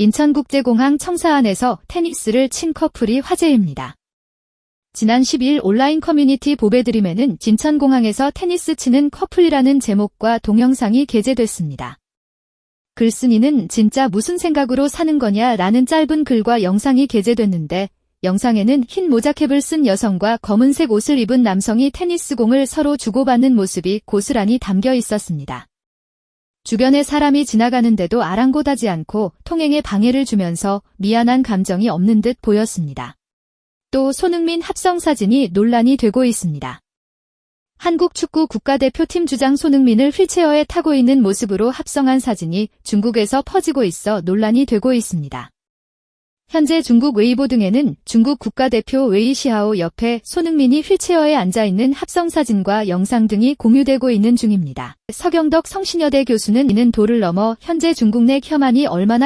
인천국제공항 청사안에서 테니스를 친 커플이 화제입니다. 지난 10일 온라인 커뮤니티 보배드림에는 진천공항에서 테니스 치는 커플이라는 제목과 동영상이 게재됐습니다. 글쓴이는 진짜 무슨 생각으로 사는 거냐 라는 짧은 글과 영상이 게재됐는데 영상에는 흰 모자캡을 쓴 여성과 검은색 옷을 입은 남성이 테니스공을 서로 주고받는 모습이 고스란히 담겨 있었습니다. 주변에 사람이 지나가는데도 아랑곳하지 않고 통행에 방해를 주면서 미안한 감정이 없는 듯 보였습니다. 또 손흥민 합성 사진이 논란이 되고 있습니다. 한국 축구 국가대표팀 주장 손흥민을 휠체어에 타고 있는 모습으로 합성한 사진이 중국에서 퍼지고 있어 논란이 되고 있습니다. 현재 중국 웨이보 등에는 중국 국가대표 웨이시하오 옆에 손흥민이 휠체어에 앉아 있는 합성 사진과 영상 등이 공유되고 있는 중입니다. 서경덕 성신여대 교수는 이는 도를 넘어 현재 중국 내 혐한이 얼마나